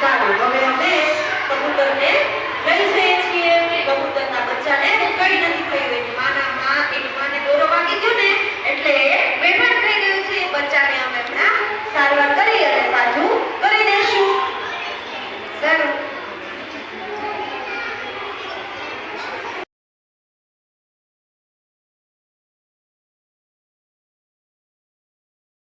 ได้หรือว่าไม่